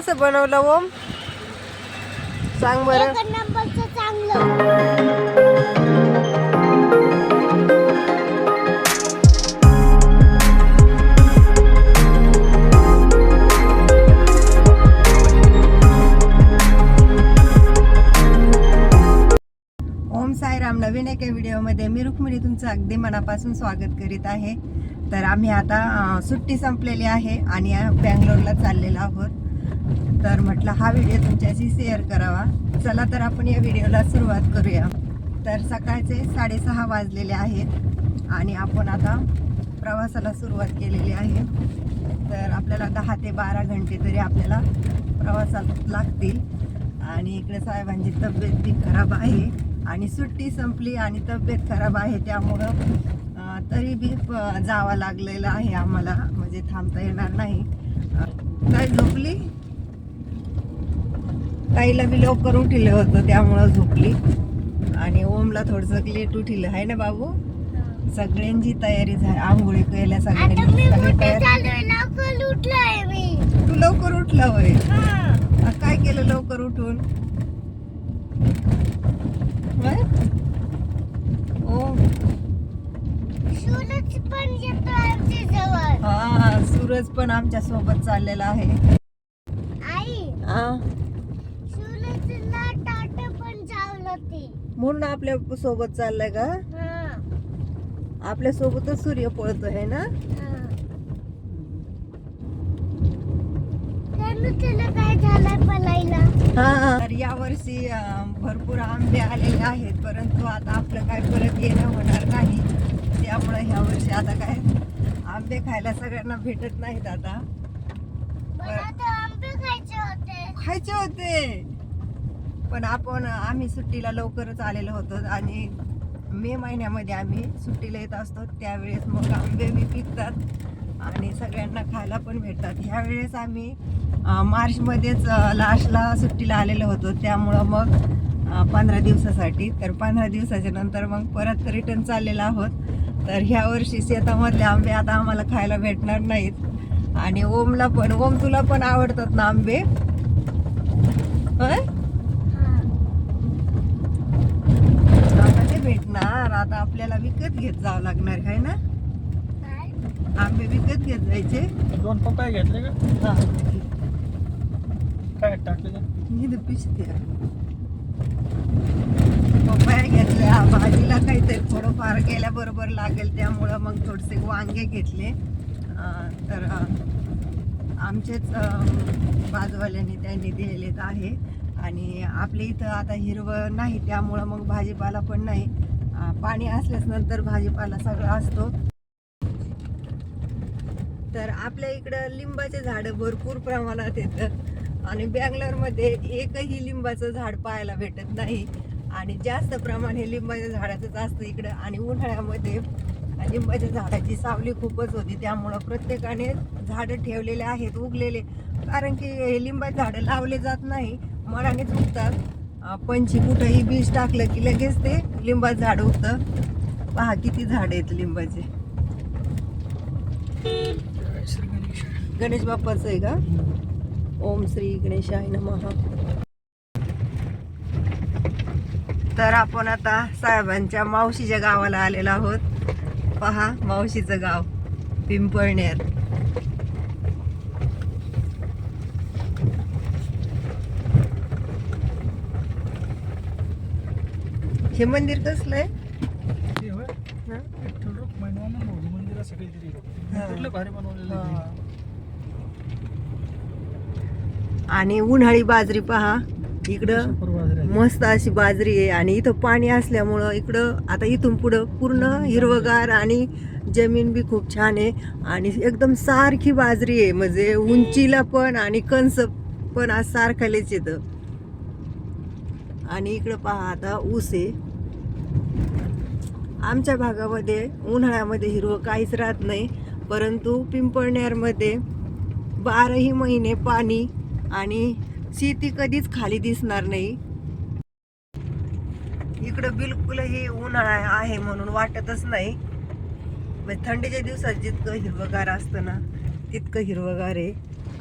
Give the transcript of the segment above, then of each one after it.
कसं बनवलं ओम. सांग बरं. ओम साईराम नवीन एका व्हिडिओमध्ये मी रुक्मिणी तुमचं अगदी मनापासून स्वागत करीत आहे. तर आम्ही आता सुट्टी संपलेली आहे आणि बँगलोरला चाललेलो आहोत. तर म्हटलं हा व्हिडिओ तुमच्याशी शेअर करावा. चला तर आपण या व्हिडिओला सुरुवात करूया. तर सकाळचे साडेसहा वाजलेले आहेत आणि आपण आता प्रवासाला सुरुवात केलेली आहे. तर आपल्याला दहा ते बारा घंटे तरी आपल्याला प्रवासात लागतील. आणि इकडे साहेबांची तब्येत बी खराब आहे आणि सुट्टी संपली आणि तब्येत खराब आहे त्यामुळं तरी बी प- जावं लागलेलं आहे आम्हाला. म्हणजे थांबता येणार नाही. काय झोपली? ताईला बी लवकर उठिलं होतं त्यामुळं झोपली. आणि ओमला थोडंसं लेट उठिलं. आहे ना बाबू? सगळ्यांची तयारी झाली आंघोळी केल्या सगळ्यांनी. मी मी. तू लवकर उठला होय? काय केलं लवकर उठून? काय? ओ सूरज पण येतो आमच्या जवळ. हा सूरज पण आमच्यासोबत चाललेला आहे. आई. म्हणून आपल्यासोबत चाललाय का? आपल्या सोबतच सूर्य पळतो आहे ना? हा. हा. तर या वर्षी भरपूर आंबे आलेले आहेत परंतु आता आपलं काय परत येणं होणार नाही. त्यामुळे ह्या वर्षी आता काय आंबे खायला सगळ्यांना भेटत नाहीत आता. मला तर आंबे खायचे होते. खायचे होते. पण आपण आम्ही सुट्टीला लवकरच आलेलो होतो आणि मे महिन्यामध्ये आम्ही सुट्टीला येत असतो. त्यावेळेस मग आंबे बी पिकतात आणि सगळ्यांना खायला पण भेटतात. ह्यावेळेस आम्ही मार्चमध्येच लास्टला सुट्टीला आलेलो होतो. त्यामुळं मग पंधरा दिवसासाठी. तर पंधरा दिवसाच्या नंतर मग परत रिटर्न चाललेलो आहोत. तर ह्या वर्षी शेतामधले आंबे आता आम्हाला खायला भेटणार नाहीत. आणि ओमला पण ओम तुला पण आवडतात ना आंबे होय? हा. ते भेटणार आता आपल्याला विकत घेत जावं लागणार आहे ना काय? आंबे विकत घेत जायचे दोन पप्पाय घेतले का हा. काय टाकले पिशवी आहे. पपया घेतल्या भाजीला काहीतरी थोडंफार केल्याबरोबर लागेल त्यामुळं मग थोडेसे वांगे घेतले तर आमचेच बाजूवाल्यांनी त्यांनी दिलेलेच आहे आणि आपल्या इथं आता हिरवं नाही त्यामुळं मग भाजीपाला पण नाही. पाणी असल्याच नंतर भाजीपाला सगळा असतो. तर आपल्या इकडं लिंबाचे झाडं भरपूर प्रमाणात येतं आणि बँगलोरमध्ये एकही लिंबाचं झाड पाहायला भेटत नाही. आणि जास्त प्रमाण हे लिंबाच्या झाडाचंच असतं इकडं. आणि उन्हाळ्यामध्ये लिंबाच्या झाडाची सावली खूपच होती. त्यामुळं प्रत्येकाने झाडं ठेवलेले आहेत उगलेले. कारण की हे लिंबाचे झाडं लावले जात नाही. मनानेच उगतात पंची कुठंही बीज टाकलं की लगेच ते लिंबाचं झाड उगतं. पहा किती झाड आहेत लिंबाचे. गणेश गणेश बाप्पाचं आहे का? ओम श्री गणेशाय नमः. तर आपण आता साहेबांच्या मावशीच्या गावाला आलेलो आहोत. पहा मावशीचं गाव पिंपळनेर. हे मंदिर कसलं आहे. आणि उन्हाळी बाजरी पहा. इकडं. मस्त अशी बाजरी आहे. आणि इथं पाणी असल्यामुळं इकडं आता इथून पुढं पूर्ण हिरवगार आणि जमीन बी खूप छान आहे. आणि एकदम सारखी बाजरी आहे. म्हणजे उंचीला पण आणि कंस पण आज सारखालेच येतं. आणि इकडं पहा आता ऊस आहे. आमच्या भागामध्ये उन्हाळ्यामध्ये हिरवं काहीच राहत नाही. परंतु पिंपळनेरमध्ये बाराही महिने पाणी आणि शेती कधीच खाली दिसणार नाही. इकडं बिलकुलही उन्हाळा आहे म्हणून वाटतच नाही. म्हणजे थंडीच्या दिवसात जितकं हिरवगार असतं ना तितकं हिरवगार आहे.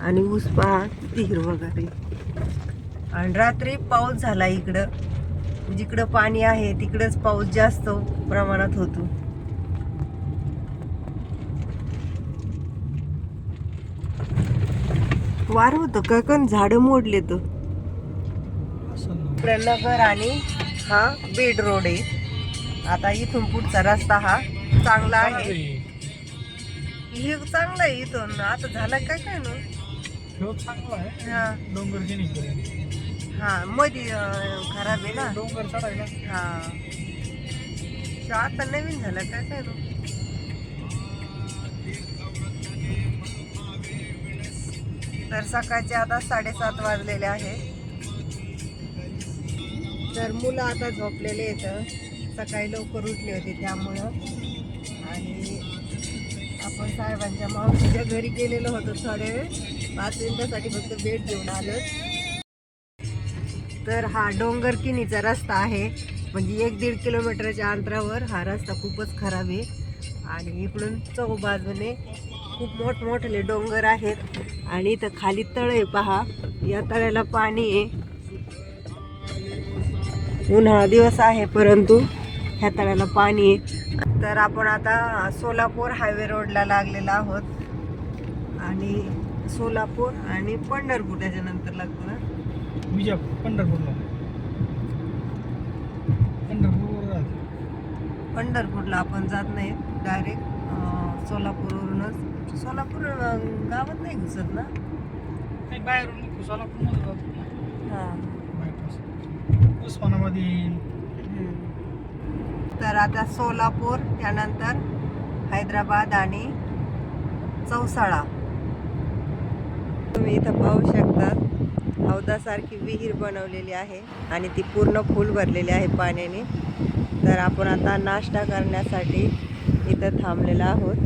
आणि ऊस पहा किती हिरवगार आहे. आणि रात्री पाऊस झाला इकडं. जिकडं पाणी आहे तिकडंच पाऊस जास्त प्रमाणात होतो. वार होतं का? पण झाडं मोडले तर. नगर आणि हा बीड रोड आहे. आता इथून पुढचा रस्ता हा चांगला आहे. हे चांगला आहे इथून. आता झाला काय काय ना? ह्यो चांगला आहे. हा. डोंगर हा मध्ये खराब आहे ना. डोंगर चढायला. हा. शो आता नवीन झालं काय काय ना? तर सकाळचे आता साडेसात वाजलेले आहे. तर मुलं आता झोपलेले आहेत. सकाळी लवकर उठली होती त्यामुळं. आणि आपण साहेबांच्या मावशीच्या घरी गेलेलो होतो थोडे वेळ. पाच मिनिटासाठी फक्त भेट देऊन आलो तर हा डोंगर किनीचा रस्ता आहे. म्हणजे एक दीड किलोमीटरच्या अंतरावर हा रस्ता खूपच खराब आहे. आणि इकडून चौबाजूने खूप मोठमोठले डोंगर आहेत. आणि इथं खाली तळ आहे पहा. या तळ्याला पाणी आहे. उन्हाळा दिवस आहे परंतु ह्या तळ्याला पाणी आहे. तर आपण आता सोलापूर हायवे रोडला लागलेला आहोत. आणि सोलापूर आणि पंढरपूर त्याच्यानंतर लागतो ना. विजापूर पंढरपूरला. पंढरपूरवर राहते. पंढरपूरला आपण जात नाही डायरेक्ट सोलापूरवरूनच. सोलापूर अं, गावात नाही घुसत ना? नाही बाहेरून सोलापूरमध्ये जातो. ना हां. बायपास उस्मानाबाद येईल. तर आता सोलापूर त्यानंतर हैदराबाद आणि चौसाळा. तुम्ही इथं पाहू शकता. हौदासारखी विहीर बनवलेली आहे आणि ती पूर्ण फुल भरलेली आहे पाण्याने. तर आपण आता नाश्ता करण्यासाठी इथं थांबलेलो आहोत.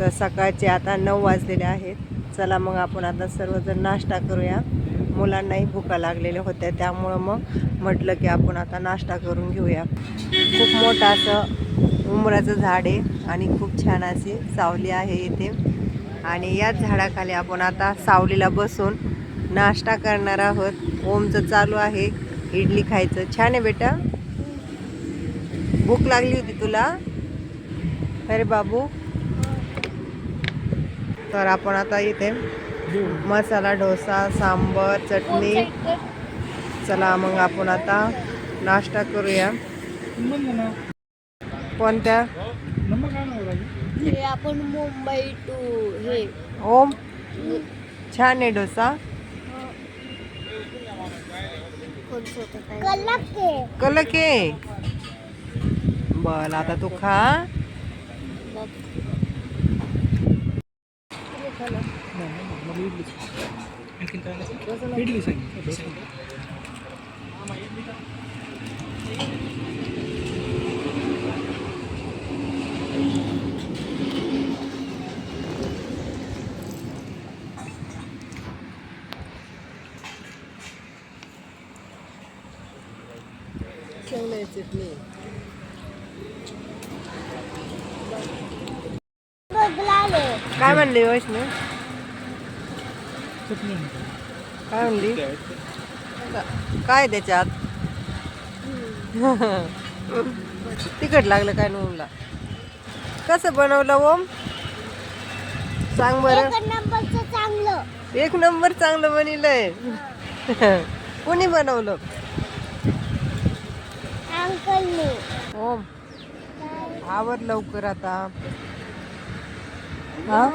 तर सकाळचे आता नऊ वाजलेले आहेत. चला मग आपण आता सर्वजण नाश्ता करूया. मुलांनाही भुका लागलेल्या होत्या त्यामुळं मग म्हटलं की आपण आता नाश्ता करून घेऊया. खूप मोठं असं उमराचं झाड आहे आणि खूप छान अशी सावली आहे इथे. आणि याच झाडाखाली आपण आता सावलीला बसून नाश्ता करणार आहोत. ओमचं चालू आहे इडली खायचं. छान आहे बेटा. भूक लागली होती तुला? अरे बाबू. तर आपण आता इथे मसाला डोसा सांबर चटणी. चला मग आपण आता नाश्ता करूया. कोणत्या? हे आपण मुंबई टू हे. ओम छान आहे डोसा. कलक. कलक. आहे बर आता तू खा? इडली सांगितली काय म्हणली वैष्णव? काय म्हणली? काय त्याच्यात? तिखट लागलं काय नोमला कसं बनवलं ओम? सांग बरं. एक नंबरचं चांगलं. एक नंबर चांगलं बनवलंय. कोणी बनवलं? ओम आवर लवकर आता. हा?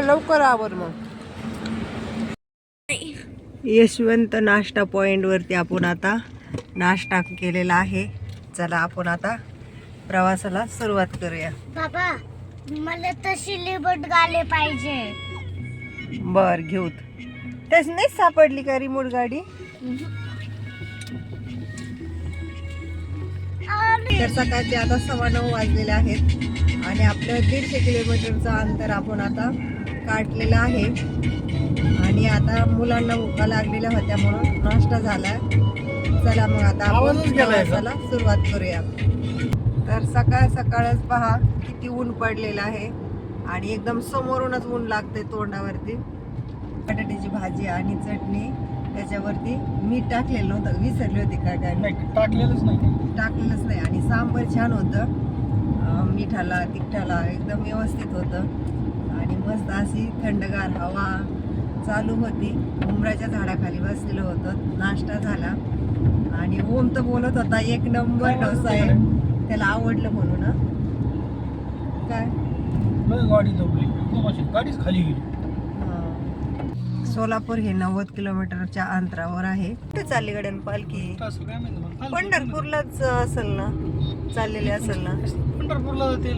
लवकर आवर मग. यशवंत नाश्ता पॉइंट वरती आपण आता नाश्ता केलेला आहे. चला आपण आता प्रवासाला सुरुवात करूया. बाबा मला तशी लिबट गाले पाहिजे. बर घेऊत त्याच नाही सापडली का रिमोट गाडी? तर सकाळचे आता सव्वा नऊ वाजलेले आहेत. आणि आपलं दीडशे किलोमीटरचं अंतर आपण आता काढलेलं आहे. आणि आता मुलांना भुका लागलेल्या होत्या म्हणून नाश्ता झाला. चला मग आता आपण. प्रवासाला सुरुवात करूया. तर सकाळ सकाळच पहा किती ऊन पडलेलं आहे. आणि एकदम समोरूनच ऊन लागते तोंडावरती. बटाट्याची भाजी आणि चटणी. त्याच्यावरती मीठ टाकलेलं नव्हतं विसरली होती काय नाही टाकलेलंच नाही. टाकलेलंच नाही. आणि सांबर छान होतं. अं, मिठाला तिखटाला एकदम व्यवस्थित होतं. आणि मस्त अशी थंडगार हवा चालू होती. उमराच्या झाडाखाली बसलेलं होतं. नाश्ता झाला. आणि ओम तर बोलत होता एक नंबर डोसा आहे त्याला आवडलं म्हणून हं. काय? लय गाडी एकदम अशी गाडीच खाली गेली. सोलापूर हे नव्वद किलोमीटरच्या अंतरावर आहे. कुठे चालली गड्यान पालखी. पंढरपूरलाच असेल ना? चाललेली असेल ना? पंढरपूरला ते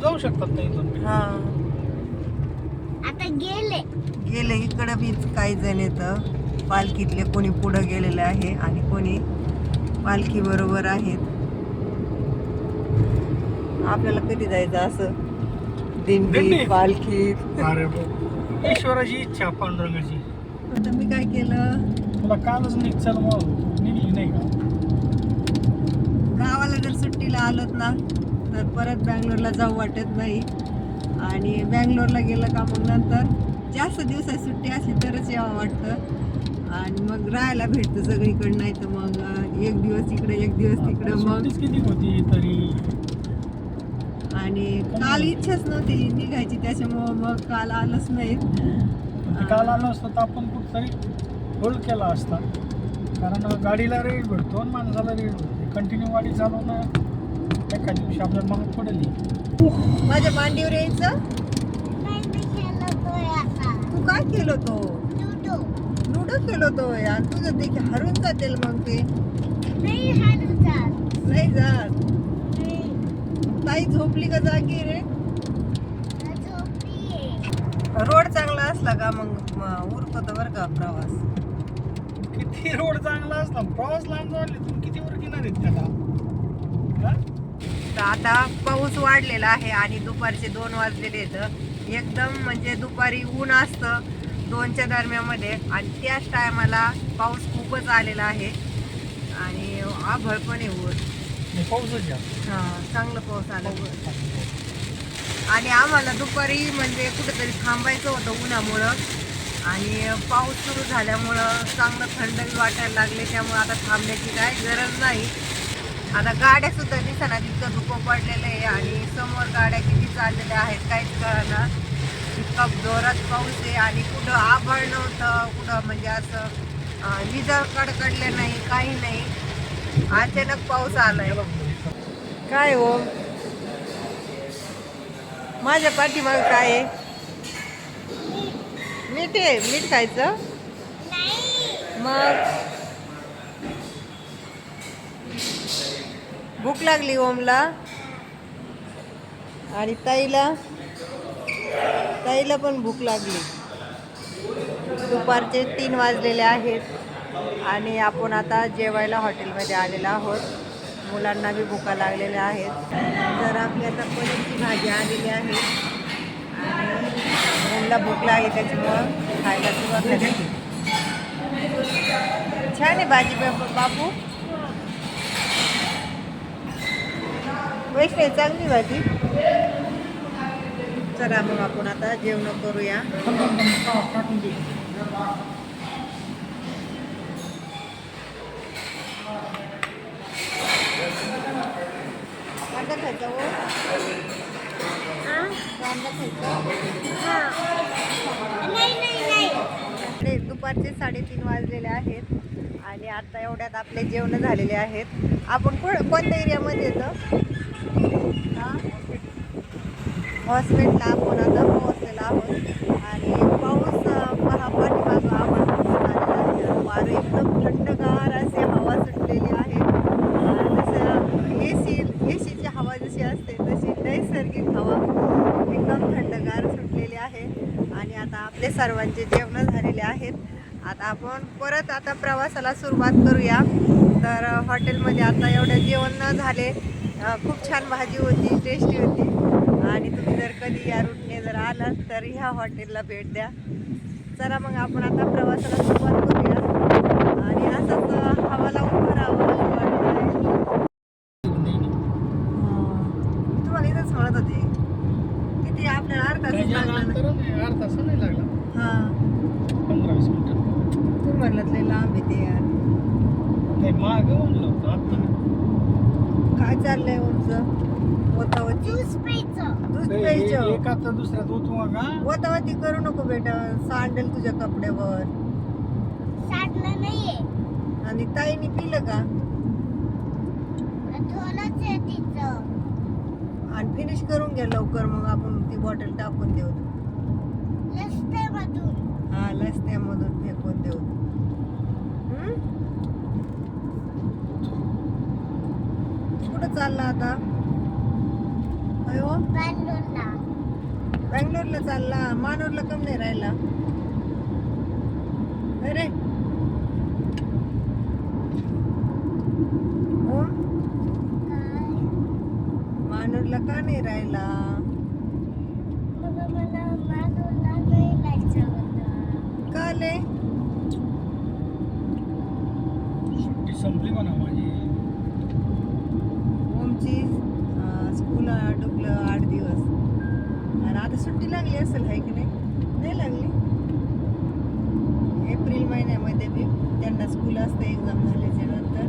जाऊ शकतात नाही हा. आता गेले. गेले. इकडं बी काही जण येतं. पालखीतले कोणी पुढं गेलेले आहे आणि कोणी पालखी बरोबर आहेत. आपल्याला कधी जायचं असं? दिंडी दिंडी? ईश्वराची इच्छा पांडुरंगाची. आता मी काय केलं? तुला कालच निघ चल निघली नाही का? गावाला जर सुट्टीला आलोत ना तर परत बँगलोरला जाऊ वाटत नाही. आणि बँगलोरला गेलं का मग नंतर जास्त दिवसात सुट्टी असली तरच यावं वाटतं. आणि मग राहायला भेटतं सगळीकडं नाही तर मग अं, एक दिवस इकडे एक दिवस तिकडं मग. सुट्टीच किती होती तरी? आणि काल इच्छाच नव्हती निघायची त्याच्यामुळं मग काल आलंच नाही ते काल आलं असतं तर आपण कुठतरी होल्ड केला असता. कारण गाडीला रेट भेटतो आणि माणसाला रेट भेटतो. कंटिन्यू गाडी चालवणं एका दिवशी आपल्याला मग पडेल. माझ्या मांडीवर यायचं? तू काय केलं तो? लुडो लुडो केलो तो आणि तुझं ते हरून जातील मग ते. नाही जात. ताई झोपली का जागी रे? रोड चांगला असला का मग उरकत बरं का प्रवास? किती रोड चांगला असला प्रवास लांब झाले तुम्ही किती वर किनार आहेत त्याला? आता पाऊस वाढलेला आहे आणि दुपारचे दोन वाजलेले आहेत. एकदम म्हणजे दुपारी ऊन असतं दोनच्या दरम्यामध्ये आणि त्याच टायमाला पाऊस खूपच आलेला आहे. आणि आभळ पण आहे ऊन. पाऊसच जास्त हा चांगलं पाऊस आला. आणि आम्हाला दुपारी म्हणजे कुठेतरी थांबायचं होतं उन्हामुळं. आणि पाऊस सुरू झाल्यामुळं चांगलं थंडही वाटायला लागले त्यामुळं आता थांबण्याची काय गरज नाही. आता गाड्या सुद्धा दिसना तितकं धुकं पडलेलं आहे आणि समोर गाड्या किती चाललेल्या आहेत काहीच कळना. इतका जोरात पाऊस आहे आणि कुठं आभळ नव्हतं कुठं म्हणजे असं अं, विजा कडकडले नाही काही नाही. अचानक पाऊस आलाय. काय हो? माझ्या पाठीमाग काय आहे? मीठ आहे. मीठ खायचं? मग? भूक लागली हो ओमला आणि ताईला? ताईला पण भूक लागली. दुपारचे तीन वाजलेले आहेत. आणि आपण आता जेवायला हॉटेलमध्ये आलेलो आहोत. मुलांना बी भुका लागलेल्या आहेत. तर आपली आता पनीरची भाजी आलेली आहे. आणि मुलाला भूक लागली त्याच्यामुळं खायला सुरुवात छान आहे भाजी बापू. वैष्णवी चांगली भाजी. चला मग आपण आता जेवण करूया. कांदा खायचा हो? कांदा खायचा. दुपारचे साडेतीन वाजलेले आहेत आणि आता एवढ्यात आपले जेवण झालेले आहेत. आपण कोणत्या एरियामध्ये येतो? हॉस्पिटलला आपण आता पोहोचलेलो आहोत. आणि पाऊस पहा पाठीमागं आहे. वारं एकदम थंडगार अशी हवा सुटलेली आहे अं, जसं ए सी ए सीची हवा जशी असते तशी नैसर्गिक हवा एकदम थंडगार सुटलेली आहे आणि आता आपले सर्वांचे जेवण झालेले आहेत. आता आपण परत आता प्रवासाला सुरुवात करूया. तर हॉटेलमध्ये आता एवढं जेवण न झाले खूप छान भाजी होती टेस्टी होती. आणि तुम्ही जर कधी या रूटने जर आलात तर ह्या हॉटेलला भेट द्या. चला मग आपण आता प्रवासाला सुरुवात करूया. आणि असंच अ, हवा लावून भरावं असं वाटत आहे नाही, नाही. तसं नाही लागलं हा पंधरा वीस मिनिटं तू म्हणलं लय लांब आहे ते यार नाही माग म्हणलं होतं आता नाही. काय चाललंय उंच? प्यायचं दूध प्यायचं एका तर दुसऱ्यात होतो का वतावती करू नको बेटा सांडेल तुझ्या कपड्यावर. साठलं नाहीये. आणि ताईने पिलं का? आणि फिनिश करून घ्या लवकर मग आपण ती बॉटल टाकून देऊ. हा लसण्यामधून फेकून देऊ. कुठं चालला आता? अयो? बँगलोरला. बँगलोरला चालला. मानूरला कम नाही राहिला. अरे ओम काय? मानूरला का नाही राहिला? का आले सुट्टी संपली म्हणा माझी ओमची अं, स्कूल डुबलं आठ दिवस आणि आता सुट्टी लागली असेल आहे की नाही? नाही लागली. एप्रिल महिन्यामध्ये बी त्यांना स्कूल असते एक्झाम झाल्याच्यानंतर.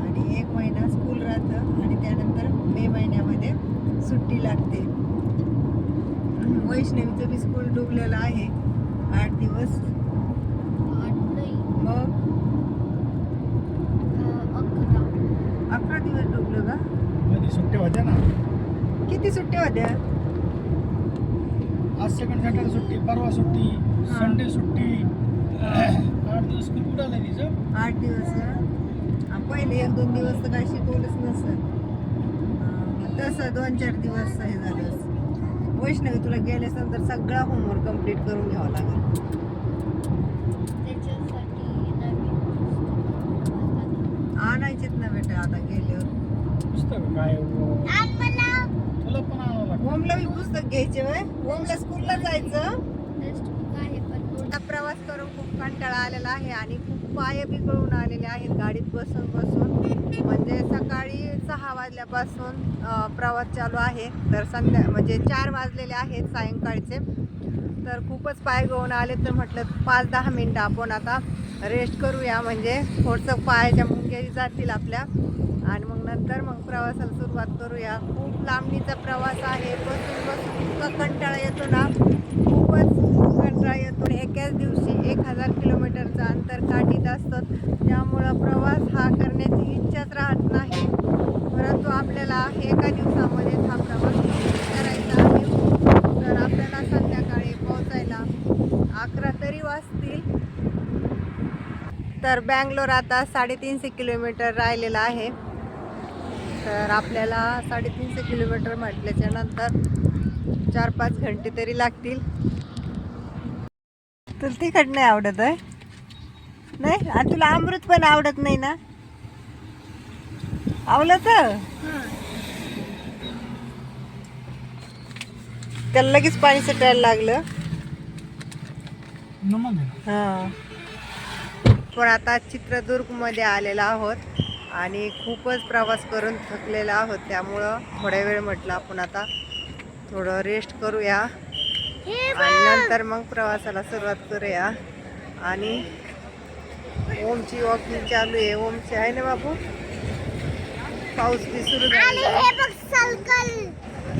आणि एक महिना स्कूल राहतं आणि त्यानंतर मे महिन्यामध्ये सुट्टी लागते. वैष्णवीचं बी स्कूल डुबलेलं आहे. आठ दिवस मग अकरा दिवस डुबलं का मध्ये सुट्ट्या होत्या ना किती सुट्ट्या होत्या आज सेकंड सॅटर्डे सुट्टी परवा सुट्टी हा. संडे सुट्टी. आठ दिवस स्कूल कुठं आलं तिचं आठ दिवस? हा, पहिले एक दोन दिवस तर काय शिकवलंच नसतं मग तसं दोन चार दिवस हे झालं. वैष्णवी तुला गेल्यास नंतर सगळा होमवर्क कंप्लीट करून घ्यावा लागेल. आणायचेच ना बेटा आता गेल्यावर. पुस्तक काय? हो? आणि मला तुला पण आणावं लागतं ओमला बी पुस्तक घ्यायचे वय. ओमला स्कूलला जायचं. प्रवास करून खूप कंटाळा आलेला आहे आणि खूप पाय बिघडून आलेले आहेत गाडीत बसून बसून. म्हणजे सकाळी सहा वाजल्यापासून प्रवास चालू आहे. तर संध्या म्हणजे चार वाजलेले आहेत सायंकाळचे. तर खूपच पाय गळून आले तर म्हटलं पाच दहा मिनटं आपण आता रेस्ट करूया. म्हणजे थोडंसं पायाच्या मुंग्याही जातील आपल्या. आणि मग नंतर मग प्रवासाला सुरुवात करूया. खूप लांबणीचा प्रवास आहे. बसून बसून इतका कंटाळा येतो ना. खूपच कंटाळा येतो. एकाच दिवशी एक हजार किलोमीटरचं अंतर काठीत असतं. त्यामुळं प्रवास हा करण्याची इच्छाच राहत नाही. परंतु आपल्याला एका दिवसामध्ये हा प्रवास करायचा आहे. तर आपल्याला संध्याकाळी पोहोचायला अकरा तरी वाजतील. तर बँगलोर आता साडेतीनशे किलोमीटर राहिलेला आहे. तर आपल्याला साडेतीनशे किलोमीटर म्हटल्याच्या नंतर चार पाच घंटे तरी लागतील. तुला तिखट नाही आवडत आहे नाही? आणि तुला अमृत पण आवडत नाही ना? आवलं तर? त्याला लगेच पाणी सुटायला लागलं. हां. पण आता चित्रदुर्गमध्ये आलेलो आहोत. आणि खूपच प्रवास करून थकलेलो आहोत. त्यामुळं थोड्या वेळ म्हटलं आपण आता थोडं रेस्ट करूया. आणि नंतर मग प्रवासाला सुरुवात करूया. आणि ओमची वॉकिंग चालू आहे. ओमची आहे ना बाबू पाऊस बी सुरू आणि झाला हे बघ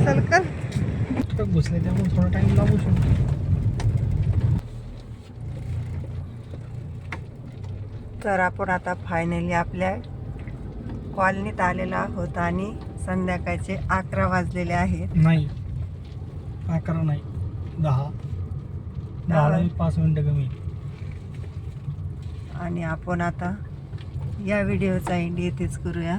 सलकल! घुसले त्यामुळे थोडा टाइम लागू शकतो. तर आपण आता फायनली आपल्या कॉलनीत आलेलो आहोत आणि संध्याकाळचे अकरा वाजलेले आहेत नाही. अकरा नाही. दहा. दहा. पाच मिनिटं कमी आणि आपण आता या व्हिडिओचा एंड येथेच करूया.